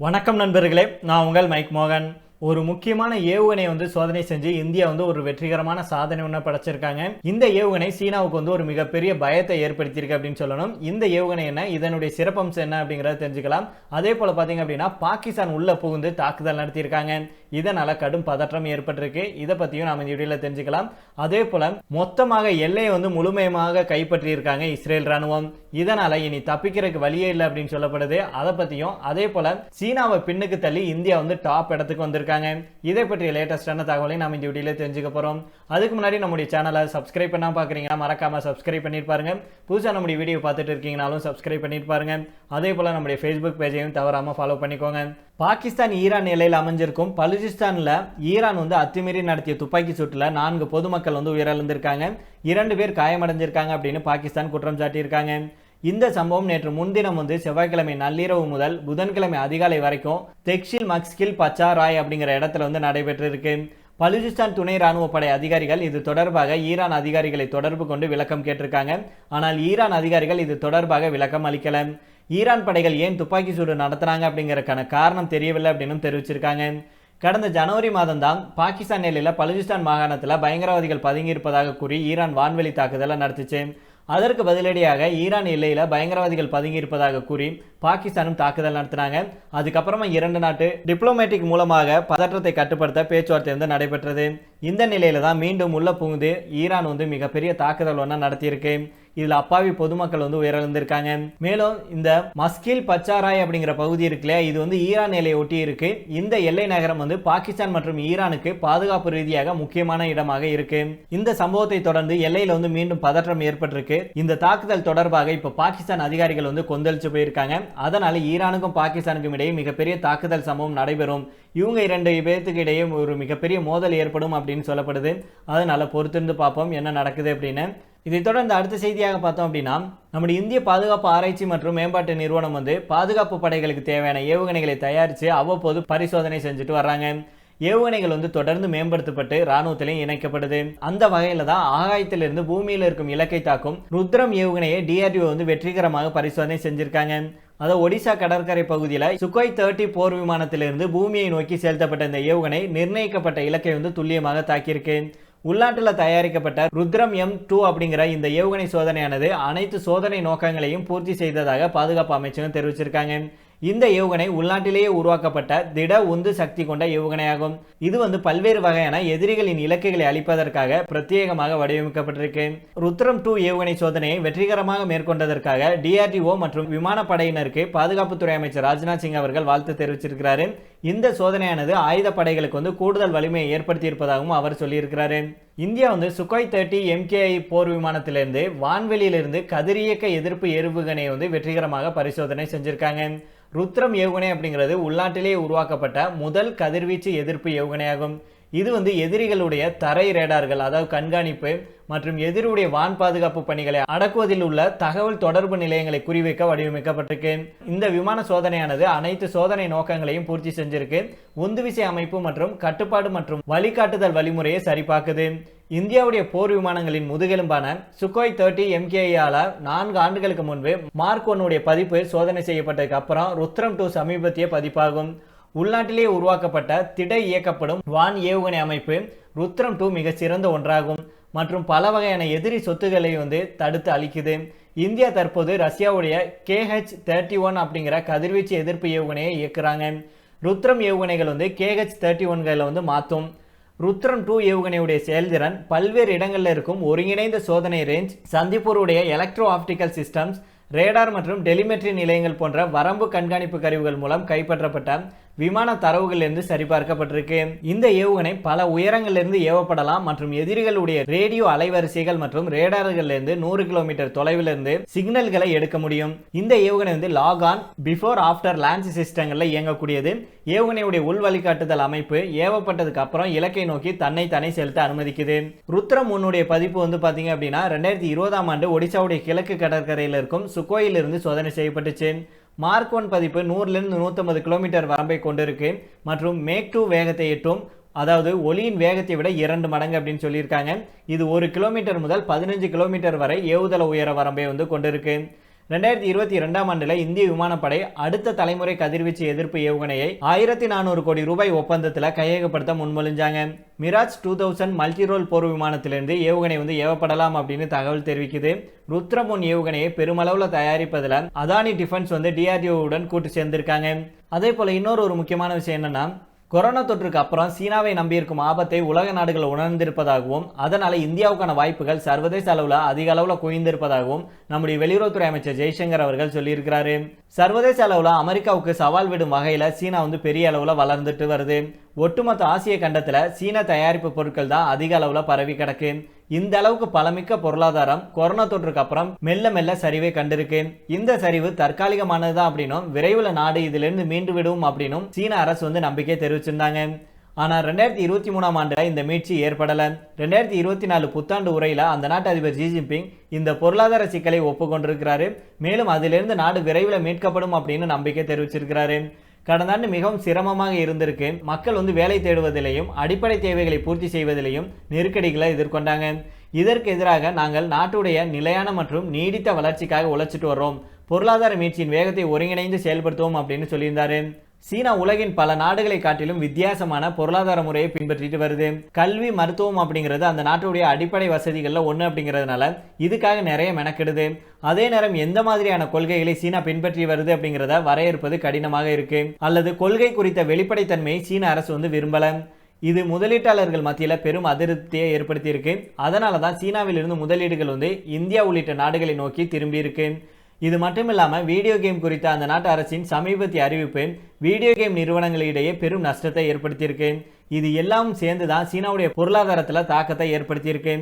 வணக்கம் நண்பர்களே நான் உங்கள் மைக் மோகன். ஒரு முக்கியமான ஏவுகணை வந்து சோதனை செஞ்சு இந்தியா வந்து ஒரு வெற்றிகரமான சாதனை ஒன்று படைச்சிருக்காங்க. இந்த ஏவுகணை சீனாவுக்கு வந்து ஒரு மிகப்பெரிய பயத்தை ஏற்படுத்தியிருக்கு அப்படின்னு சொல்லணும். இந்த ஏவுகணை என்ன? இதனுடைய சிறப்பம்சம் என்ன அப்படிங்கிறத தெரிஞ்சுக்கலாம். அதே போல் பார்த்தீங்க அப்படின்னா பாகிஸ்தான் உள்ள புகுந்து தாக்குதல் நடத்தியிருக்காங்க. இதனால் கடும் பதற்றம் ஏற்பட்டிருக்கு. இதை பற்றியும் நாம் இந்த வீடியோவில் தெரிஞ்சுக்கலாம். அதே போல் மொத்தமாக எல்லையை வந்து முழுமையமாக கைப்பற்றியிருக்காங்க இஸ்ரேல் ராணுவம் இதனால் இனி தப்பிக்கிறதுக்கு வழியே இல்லை அப்படின்னு சொல்லப்படுது. அதை பற்றியும் அதே போல் சீனாவை பின்னுக்கு தள்ளி இந்தியா வந்து டாப் இடத்துக்கு வந்திருக்கு இருக்காங்க. இதை பற்றிய லேட்டஸ்டான தகவலை நாம் இந்த வீடியோவில் தெரிஞ்சுக்க போகிறோம் அதுக்கு முன்னாடி நம்முடைய சேனலை சப்ஸ்கிரைப் பண்ணால் பார்க்குறீங்கன்னா மறக்காமல் சப்ஸ்கிரைப் பண்ணியிருப்பாருங்க புதுசாக புதுசா நம்முடைய வீடியோ பார்த்துட்டு இருக்கீங்கனாலும் சப்ஸ்கிரைப் பண்ணியிருப்பாருங்க அதே போல் நம்முடைய ஃபேஸ்புக் பேஜையும் தவறாமல் ஃபாலோ பண்ணிக்கோங்க. பாகிஸ்தான் ஈரான் எல்லையில் அமைஞ்சிருக்கும் பலுஜிஸ்தானில் ஈரான் வந்து அத்துமீறி நடத்திய துப்பாக்கி சூட்டில் நான்கு பொதுமக்கள் வந்து உயிரிழந்திருக்காங்க. இரண்டு பேர் காயமடைஞ்சிருக்காங்க அப்படின்னு பாகிஸ்தான் குற்றம் சாட்டியிருக்காங்க. இந்த சம்பவம் நேற்று முன்தினம் வந்து செவ்வாய்க்கிழமை நள்ளிரவு முதல் புதன்கிழமை அதிகாலை வரைக்கும் தெக்ஷில் மக்ஸ்கில் பச்சா ராய் அப்படிங்கிற இடத்துல வந்து நடைபெற்றிருக்கு. பலுசிஸ்தான் துணை ராணுவ படை அதிகாரிகள் இது தொடர்பாக ஈரான் அதிகாரிகளை தொடர்பு கொண்டு விளக்கம் கேட்டிருக்காங்க. ஆனால் ஈரான் அதிகாரிகள் இது தொடர்பாக விளக்கம் அளிக்கல. ஈரான் படைகள் ஏன் துப்பாக்கி சூடு நடத்துனாங்க அப்படிங்கிறதுக்கான காரணம் தெரியவில்லை அப்படின்னு தெரிவிச்சிருக்காங்க. கடந்த ஜனவரி மாதம் தான் பாகிஸ்தான் எல்லையில் பலுச்சிஸ்தான் மாகாணத்தில் பயங்கரவாதிகள் பதுங்கியிருப்பதாக கூறி ஈரான் வான்வெளி தாக்குதலை நடத்துச்சு. அதற்கு பதிலடியாக ஈரான் எல்லையில் பயங்கரவாதிகள் பதுங்கி இருப்பதாக கூறி பாகிஸ்தானும் தாக்குதல் நடத்தினாங்க. அதுக்கப்புறமா இரண்டு நாட்டு டிப்ளமேட்டிக் மூலமாக பதற்றத்தை கட்டுப்படுத்த பேச்சுவார்த்தை வந்து நடைபெற்றது. இந்த நிலையில தான் மீண்டும் உள்ள புகுந்து ஈரான் வந்து மிகப்பெரிய தாக்குதல் ஒன்றா நடத்தியிருக்கு. இதில் அப்பாவி பொதுமக்கள் வந்து உயிரிழந்திருக்காங்க. மேலும் இந்த மஸ்கில் பச்சாராய் அப்படிங்கிற பகுதி இருக்குல்ல இது வந்து ஈரான் எல்லையை ஒட்டி இருக்கு. இந்த எல்லை நகரம் வந்து பாகிஸ்தான் மற்றும் ஈரானுக்கு பாதுகாப்பு ரீதியாக முக்கியமான இடமாக இருக்கு. இந்த சம்பவத்தை தொடர்ந்து எல்லையில வந்து மீண்டும் பதற்றம் ஏற்பட்டிருக்கு. இந்த தாக்குதல் தொடர்பாக இப்ப பாகிஸ்தான் அதிகாரிகள் வந்து கொந்தளிச்சு போயிருக்காங்க. அதனால ஈரானுக்கும் பாகிஸ்தானுக்கும் இடையே மிகப்பெரிய தாக்குதல் சம்பவம் நடைபெறும். இவங்க இரண்டு பேர்த்துக்கு இடையே ஒரு மிகப்பெரிய மோதல் ஏற்படும் அப்படின்னு சொல்லப்படுது. அதனால பொறுத்திருந்து பார்ப்போம் என்ன நடக்குது அப்படின்னு. இதைத் தொடர்ந்து அடுத்த செய்தியாக பார்த்தோம் அப்படின்னா நம்முடைய இந்திய பாதுகாப்பு ஆராய்ச்சி மற்றும் மேம்பாட்டு நிறுவனம் வந்து பாதுகாப்பு படைகளுக்கு தேவையான ஏவுகணைகளை தயாரித்து அவ்வப்போது பரிசோதனை செஞ்சுட்டு வர்றாங்க. ஏவுகணைகள் வந்து தொடர்ந்து மேம்படுத்தப்பட்டு ராணுவத்திலையும் இணைக்கப்படுது. அந்த வகையில் தான் ஆகாயத்திலிருந்து பூமியில் இருக்கும் இலக்கை தாக்கும் ருத்ரம் ஏவுகணையை டிஆர்டிஓ வந்து வெற்றிகரமாக பரிசோதனை செஞ்சிருக்காங்க. அதாவது ஒடிசா கடற்கரை பகுதியில் சுக்கோய் தேர்ட்டி போர் விமானத்திலிருந்து பூமியை நோக்கி செலுத்தப்பட்ட இந்த ஏவுகணை நிர்ணயிக்கப்பட்ட இலக்கை வந்து துல்லியமாக தாக்கியிருக்கு. உள்நாட்டில் தயாரிக்கப்பட்ட ருத்ரம் எம் டூ அப்படிங்கிற இந்த ஏவுகணை சோதனையானது அனைத்து சோதனை நோக்கங்களையும் பூர்த்தி செய்ததாக பாதுகாப்பு அமைச்சகம் தெரிவிச்சிருக்காங்க. இந்த ஏவுகணை உள்நாட்டிலேயே உருவாக்கப்பட்ட திட உந்து சக்தி கொண்ட ஏவுகணையாகும். இது வந்து பல்வேறு வகையான எதிரிகளின் இலக்குகளை அளிப்பதற்காக பிரத்யேகமாக வடிவமைக்கப்பட்டிருக்கு. ருத்ரம் டூ ஏவுகணை சோதனையை வெற்றிகரமாக மேற்கொண்டதற்காக டிஆர்டிஓ மற்றும் விமானப்படையினருக்கு பாதுகாப்புத்துறை அமைச்சர் ராஜ்நாத் சிங் அவர்கள் வாழ்த்து தெரிவிச்சிருக்கிறாரு. இந்த சோதனையானது ஆயுத படைகளுக்கு வந்து கூடுதல் வலிமையை ஏற்படுத்தியிருப்பதாகவும் அவர் சொல்லியிருக்கிறாரு. இந்தியா வந்து சுகாய் தேர்ட்டி எம்கேஐ போர் விமானத்திலிருந்து வான்வெளியிலிருந்து கதிரியக்க எதிர்ப்பு ஏவுகணையை வந்து வெற்றிகரமாக பரிசோதனை செஞ்சிருக்காங்க. ருத்ரம் ஏவுகணை அப்படிங்கிறது உள்நாட்டிலேயே உருவாக்கப்பட்ட முதல் கதிர்வீச்சு எதிர்ப்பு ஏவுகணையாகும். இது வந்து எதிரிகளுடைய தரை ரேடார்கள் அதாவது கண்காணிப்பு மற்றும் எதிரியுடைய வான் பாதுகாப்பு பணிகளை அடக்குவதில் உள்ள தகவல் தொடர்பு நிலையங்களை குறிவைக்க வடிவமைக்கப்பட்டிருக்கு இந்த விமான சோதனையானது அனைத்து சோதனை நோக்கங்களையும் பூர்த்தி செஞ்சிருக்கு. உந்துவிசை அமைப்பு மற்றும் கட்டுப்பாடு மற்றும் வழிகாட்டுதல் வழிமுறையை சரிபார்க்குது. இந்தியாவுடைய போர் விமானங்களின் முதுகெலும்பான சுகோய் தேர்ட்டி எம்கேஆல நான்கு ஆண்டுகளுக்கு முன்பு மார்க் ஒன்னுடைய பதிப்பு சோதனை செய்யப்பட்டதுக்கு அப்புறம் ருத்ரம் டூ சமீபத்திய பதிப்பாகும். உள்நாட்டிலேயே உருவாக்கப்பட்ட திடை இயக்கப்படும் வான் ஏவுகணை அமைப்பு ருத்ரம் டூ மிக சிறந்த ஒன்றாகும். மற்றும் பல வகையான எதிரி சொத்துக்களை வந்து தடுத்து அளிக்குது இந்தியா தற்போது ரஷ்யாவுடைய கேஹெச் தேர்ட்டி ஒன் அப்படிங்கிற கதிர்வீச்சு எதிர்ப்பு ஏவுகணையை இயக்குறாங்க. ருத்ரம் ஏவுகணைகள் வந்து கேஹெச் தேர்ட்டி ஒன்களை வந்து மாற்றும் ருத்ரம் டூ ஏவுகணையுடைய செயல்திறன் பல்வேறு இடங்களில் இருக்கும் ஒருங்கிணைந்த சோதனை ரேஞ்ச் சந்திப்பூருடைய எலக்ட்ரோ ஆப்டிக்கல் சிஸ்டம்ஸ் ரேடார் மற்றும் டெலிமெட்ரி நிலையங்கள் போன்ற வரம்பு கண்காணிப்பு கருவிகள் மூலம் கைப்பற்றப்பட்ட விமான தரவுகளிலிருந்து சரிபார்க்கப்பட்டிருக்கு. இந்த ஏவுகணை பல உயரங்களிலிருந்து ஏவப்படலாம் மற்றும் எதிரிகளுடைய ரேடியோ அலைவரிசைகள் மற்றும் ரேடார்களிலிருந்து நூறு கிலோமீட்டர் தொலைவிலிருந்து சிக்னல்களை எடுக்க முடியும். இந்த ஏவுகணை வந்து lock on before after launch சிஸ்டங்களில் இயங்கக்கூடியது. ஏவுகணையுடைய உள் வழிகாட்டுதல் அமைப்பு ஏவப்பட்டதுக்கு அப்புறம் இலக்கை நோக்கி தன்னை தன்னை செலுத்த அனுமதிக்குது. ருத்ரம் உன்னுடைய பதிப்பு வந்து பாத்தீங்க அப்படின்னா ரெண்டாயிரத்தி இருபதாம் ஆண்டு ஒடிசாவுடைய கிழக்கு கடற்கரையில் இருக்கும் சுக்கோயிலிருந்து சோதனை செய்யப்பட்டுச்சு. மார்க் ஒன் பதிப்பு நூறுலேருந்து நூற்றம்பது கிலோமீட்டர் வரம்பை கொண்டிருக்கு. மற்றும் மேக் டூ வேகத்தை எட்டும். அதாவது ஒளியின் வேகத்தை விட இரண்டு மடங்கு அப்படின்னு சொல்லியிருக்காங்க. இது ஒரு கிலோமீட்டர் முதல் பதினஞ்சு கிலோமீட்டர் வரை ஏவுதள உயர வரம்பை வந்து கொண்டிருக்கு. ரெண்டாயிரத்தி இருபத்தி இரண்டாம் ஆண்டுல இந்திய விமானப்படை அடுத்த தலைமுறை கதிர்வீச்சு எதிர்ப்பு ஏவுகணையை ஆயிரத்தி நானூறு கோடி ரூபாய் ஒப்பந்தத்தில் கையகப்படுத்த முன்மொழிஞ்சாங்க. மிராஜ் டூ தௌசண்ட் மல்டிரோல் போர் விமானத்திலிருந்து ஏவுகணை வந்து ஏவப்படலாம் அப்படின்னு தகவல் தெரிவிக்குது. ருத்ரமுன் ஏவுகணையை பெருமளவில் தயாரிப்பதில் அதானி டிஃபென்ஸ் வந்து டிஆர்டிஓவுடன் கூட்டு சேர்ந்திருக்காங்க. அதே போல இன்னொரு ஒரு முக்கியமான விஷயம் என்னன்னா கொரோனா தொற்றுக்கு அப்புறம் சீனாவை நம்பியிருக்கும் ஆபத்தை உலக நாடுகள் உணர்ந்திருப்பதாகவும் அதனால இந்தியாவுக்கான வாய்ப்புகள் சர்வதேச அளவில் அதிக அளவில் குவிந்திருப்பதாகவும் நம்முடைய வெளியுறவுத்துறை அமைச்சர் ஜெய்சங்கர் அவர்கள் சொல்லியிருக்கிறாரு. சர்வதேச அளவில் அமெரிக்காவுக்கு சவால் விடும் வகையில் சீனா வந்து பெரிய அளவில் வளர்ந்துட்டு வருது. ஒட்டுமொத்த ஆசிய கண்டத்தில் சீன தயாரிப்பு பொருட்கள் தான் அதிக அளவில் பரவி கிடக்கு. இந்த அளவுக்கு பலமிக்க பொருளாதாரம் கொரோனா தொற்றுக்கு அப்புறம் மெல்ல மெல்ல சரிவை கண்டிருக்கு. இந்த சரிவு தற்காலிகமானதுதான் அப்படின்னும் விரைவில் நாடு இதிலிருந்து மீண்டு விடும் அப்படின்னும் சீன அரசு வந்து நம்பிக்கை தெரிவிச்சிருந்தாங்க. ஆனால் ரெண்டாயிரத்தி இருபத்தி மூணாம் ஆண்டில் இந்த மீட்சி ஏற்படலை. ரெண்டாயிரத்தி இருபத்தி நாலு புத்தாண்டு உரையில் அந்த நாட்டு அதிபர் ஜி ஜின்பிங் இந்த பொருளாதார சிக்கலை ஒப்புக்கொண்டிருக்கிறாரு. மேலும் அதிலிருந்து நாடு விரைவில் மீட்கப்படும் அப்படின்னு நம்பிக்கை தெரிவிச்சிருக்கிறாரு. கடந்த ஆண்டு மிகவும் சிரமமாக இருந்திருக்கு. மக்கள் வந்து வேலை தேடுவதிலையும் அடிப்படை தேவைகளை பூர்த்தி செய்வதிலையும் நெருக்கடிகளை எதிர்கொண்டாங்க. இதற்கு எதிராக நாங்கள் நாட்டுடைய நிலையான மற்றும் நீடித்த வளர்ச்சிக்காக உழைச்சிட்டு வர்றோம். பொருளாதார மீட்சியின் வேகத்தை ஒருங்கிணைந்து செயல்படுத்துவோம் அப்படின்னு சொல்லியிருந்தாரு. சீனா உலகின் பல நாடுகளை காட்டிலும் வித்தியாசமான பொருளாதார முறையை பின்பற்றிட்டு வருது. கல்வி மருத்துவம் அப்படிங்கிறது அந்த நாட்டுடைய அடிப்படை வசதிகளில் ஒன்று அப்படிங்கிறதுனால இதுக்காக நிறைய மெனக்கெடுது. அதே நேரம் எந்த மாதிரியான கொள்கைகளை சீனா பின்பற்றி வருது அப்படிங்கிறத வரையறுப்பது கடினமாக இருக்கு. அல்லது கொள்கை குறித்த வெளிப்படைத்தன்மையை சீன அரசு வந்து விரும்பல. இது முதலீட்டாளர்கள் மத்தியில் பெரும் அதிருப்தியை ஏற்படுத்தியிருக்கு. அதனால தான் சீனாவிலிருந்து முதலீடுகள் வந்து இந்தியா உள்ளிட்ட நாடுகளை நோக்கி திரும்பியிருக்கு இது மட்டும் இல்லாமல் வீடியோ கேம் குறித்த அந்த நாட்டு அரசின் சமீபத்திய அறிவிப்பு வீடியோ கேம் நிறுவனங்களிடையே பெரும் நஷ்டத்தை ஏற்படுத்தியிருக்கு. இது எல்லாம் சேர்ந்து தான் சீனாவுடைய பொருளாதாரத்தில் தாக்கத்தை ஏற்படுத்தியிருக்கு.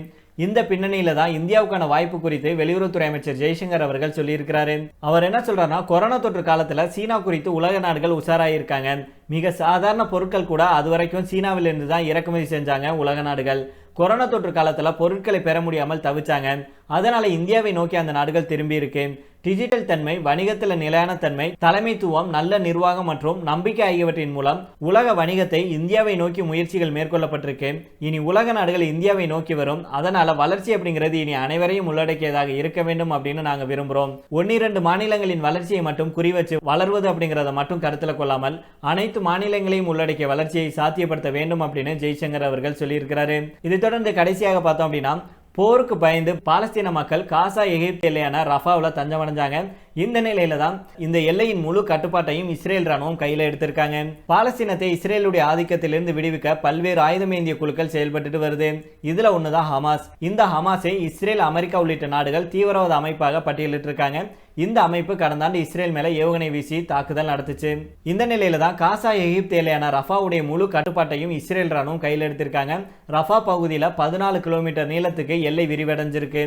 இந்த பின்னணியில தான் இந்தியாவுக்கான வாய்ப்பு குறித்து வெளியுறவுத்துறை அமைச்சர் ஜெய்சங்கர் அவர்கள் சொல்லியிருக்கிறாரு. அவர் என்ன சொல்றாருன்னா கொரோனா தொற்று காலத்துல சீனா குறித்து உலக நாடுகள் உஷாராயிருக்காங்க. மிக சாதாரண பொருட்கள் கூட அது வரைக்கும் சீனாவிலிருந்து தான் இறக்குமதி செஞ்சாங்க உலக நாடுகள். கொரோனா தொற்று காலத்துல பொருட்களை பெற முடியாமல் தவிச்சாங்க. அதனால் இந்தியாவை நோக்கி அந்த நாடுகள் திரும்பி இருக்கு. டிஜிட்டல் தன்மை வணிகத்தில் நிலையான தன்மை தலைமைத்துவம் நல்ல நிர்வாகம் மற்றும் நம்பிக்கை ஆகியவற்றின் மூலம் உலக வணிகத்தை இந்தியாவை நோக்கி முயற்சிகள் மேற்கொள்ளப்பட்டிருக்கு. இனி உலக நாடுகள் இந்தியாவை நோக்கி வரும். அதனால வளர்ச்சி அப்படிங்கிறது இனி அனைவரையும் உள்ளடக்கியதாக இருக்க வேண்டும் அப்படின்னு நாங்கள் விரும்புகிறோம் ஒன்னிரண்டு மாநிலங்களின் வளர்ச்சியை மட்டும் குறிவச்சு வளர்வது அப்படிங்கிறத மட்டும் கருத்தில் கொள்ளாமல் அனைத்து மாநிலங்களையும் உள்ளடக்கிய வளர்ச்சியை சாத்தியப்படுத்த வேண்டும் அப்படின்னு ஜெய்சங்கர் அவர்கள் சொல்லியிருக்கிறாரு. இதை தொடர்ந்து கடைசியாக பார்த்தோம் அப்படின்னா போருக்கு பயந்து பாலஸ்தீன மக்கள் காசா எகிப்து எல்லையான ரஃபாவில் தஞ்சமடைஞ்சாங்க. இந்த நிலையில தான் இந்த எல்லையின் முழு கட்டுப்பாட்டையும் இஸ்ரேல் ராணுவம் கையில் எடுத்திருக்காங்க. பாலஸ்தீனத்தை இஸ்ரேலுடைய ஆதிக்கத்திலிருந்து விடுவிக்க பல்வேறு ஆயுதமேந்திய குழுக்கள் செயல்பட்டு வருது. இதுல ஒண்ணுதான் ஹமாஸ். இந்த ஹமாஸை இஸ்ரேல் அமெரிக்கா உள்ளிட்ட நாடுகள் தீவிரவாத அமைப்பாக பட்டியலிட்டு இருக்காங்க இந்த அமைப்பு கடந்த ஆண்டு இஸ்ரேல் மேல ஏவுகணை வீசி தாக்குதல் நடத்துச்சு. இந்த நிலையில தான் காசா எகிப்து எல்லையான ரஃபாவுடைய முழு கட்டுப்பாட்டையும் இஸ்ரேல் ராணுவம் கையில் எடுத்திருக்காங்க. ரஃபா பகுதியில் பதினாலு கிலோமீட்டர் நீளத்துக்கு எல்லை விரிவடைஞ்சிருக்கு.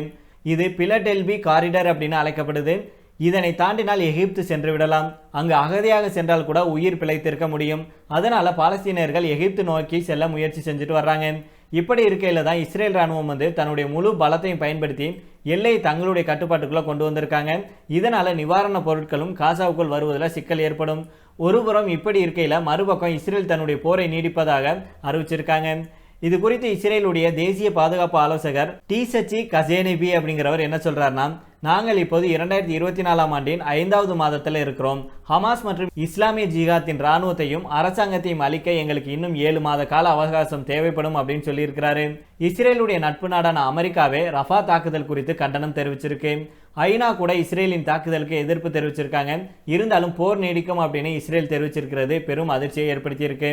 இது பிலடெல்பி காரிடர் அப்படின்னு அழைக்கப்படுது. இதனை தாண்டினால் எகிப்து சென்று விடலாம். அங்கு அகதியாக சென்றால் கூட உயிர் பிழைத்திருக்க முடியும். அதனால பாலஸ்தீனியர்கள் எகிப்து நோக்கி செல்ல முயற்சி செஞ்சுட்டு வர்றாங்க. இப்படி இருக்கையில் தான் இஸ்ரேல் ராணுவம் வந்து தன்னுடைய முழு பலத்தையும் பயன்படுத்தி எல்லையை தங்களுடைய கட்டுப்பாட்டுக்குள்ளே கொண்டு வந்திருக்காங்க. இதனால் நிவாரணப் பொருட்களும் காசாவுக்குள் வருவதில் சிக்கல் ஏற்படும். ஒருபுறம் இப்படி இருக்கையில் மறுபக்கம் இஸ்ரேல் தன்னுடைய போரை நீடிப்பதாக அறிவிச்சிருக்காங்க. இது குறித்து இஸ்ரேலுடைய தேசிய பாதுகாப்பு ஆலோசகர் டி சச்சி கசேனிபி அப்படிங்கிறவர் என்ன சொல்கிறாருன்னா நாங்கள் இப்போது இரண்டாயிரத்தி இருபத்தி நாலாம் ஆண்டின் ஐந்தாவது மாதத்தில் இருக்கிறோம். ஹமாஸ் மற்றும் இஸ்லாமிய ஜிஹாத்தின் ராணுவத்தையும் அரசாங்கத்தையும் அளிக்க எங்களுக்கு இன்னும் ஏழு மாத கால அவகாசம் தேவைப்படும் அப்படின்னு சொல்லியிருக்கிறாரு. இஸ்ரேலுடைய நட்பு நாடான அமெரிக்காவே ரஃபா தாக்குதல் குறித்து கண்டனம் தெரிவிச்சிருக்கு. ஐநா கூட இஸ்ரேலின் தாக்குதலுக்கு எதிர்ப்பு தெரிவிச்சிருக்காங்க. இருந்தாலும் போர் நீடிக்கும் அப்படின்னு இஸ்ரேல் தெரிவிச்சிருக்கிறது. பெரும் அதிர்ச்சியை ஏற்படுத்தியிருக்கு.